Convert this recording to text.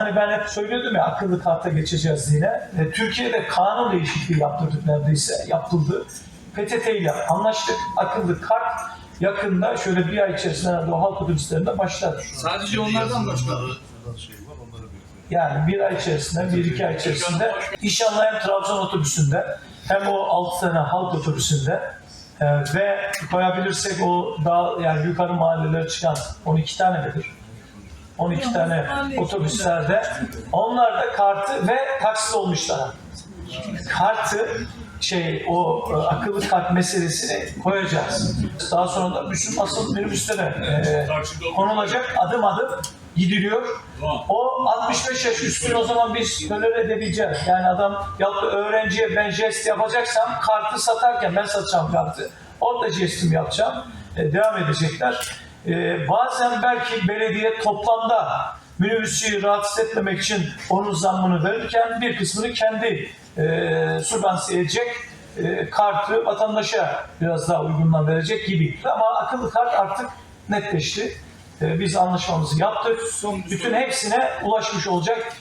Hani ben hep söylüyordum ya akıllı karta geçeceğiz yine. E, Türkiye'de kanun değişikliği yaptırdık neredeyse. Yapıldı. PTT ile anlaştık. Akıllı kart yakında şöyle bir ay içerisinde herhalde o halk otobüslerinde başlar. Sadece onlardan bekliyoruz. Yani bir ay içerisinde, bir iki ay içerisinde inşallah hem Trabzon otobüsünde hem o 6 tane halk otobüsünde e, ve koyabilirsek o daha yani yukarı mahallelere çıkan 12 tane midir? 12 tane otobüslerde onlar da kartı ve taksi olmuşlar. Kartı şey o e, akıllı kart meselesini koyacağız. Daha sonra da bütün asıl minibüslere e, konulacak adım adım gidiliyor. O 65 yaş üstünü o zaman biz tolere edebileceğiz. Yani adam ya öğrenciye ben jest yapacaksam kartı satarken ben satacağım kartı. Orada jestimi yapacağım. E, devam edecekler. E, bazen belki belediye toplamda minibüsçüyü rahatsız etmemek için onun zammını verirken bir kısmını kendi e, sübvanse edecek e, kartı vatandaşa biraz daha uygundan verecek gibi. Ama akıllı kart artık netleşti. E, biz anlaşmamızı yaptık. Bütün hepsine ulaşmış olacak.